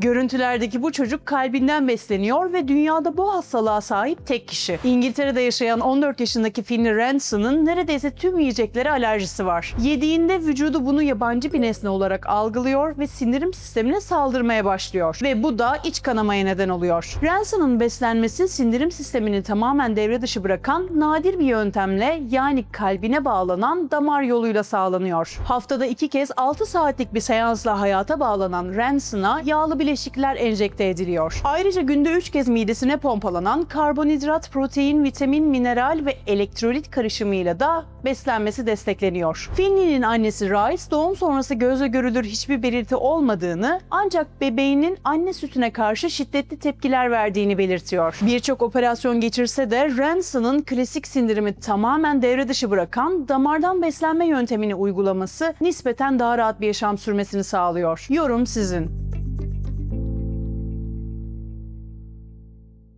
Görüntülerdeki bu çocuk kalbinden besleniyor ve dünyada bu hastalığa sahip tek kişi. İngiltere'de yaşayan 14 yaşındaki Finley Ranson'ın neredeyse tüm yiyeceklere alerjisi var. Yediğinde vücudu bunu yabancı bir nesne olarak algılıyor ve sindirim sistemine saldırmaya başlıyor. Ve bu da iç kanamaya neden oluyor. Ranson'ın beslenmesi sindirim sistemini tamamen devre dışı bırakan nadir bir yöntemle yani kalbine bağlanan damar yoluyla sağlanıyor. Haftada iki kez 6 saatlik bir seansla hayata bağlanan Ranson'a yağlı bileşikler enjekte ediliyor. Ayrıca günde 3 kez midesine pompalanan karbonhidrat, protein, vitamin, mineral ve elektrolit karışımıyla da beslenmesi destekleniyor. Finley'nin annesi Rice doğum sonrası gözle görülür hiçbir belirti olmadığını ancak bebeğinin anne sütüne karşı şiddetli tepkiler verdiğini belirtiyor. Birçok operasyon geçirse de Ranson'ın klasik sindirimi tamamen devre dışı bırakan damardan beslenme yöntemini uygulaması nispeten daha rahat bir yaşam sürmesini sağlıyor. Yorum sizin.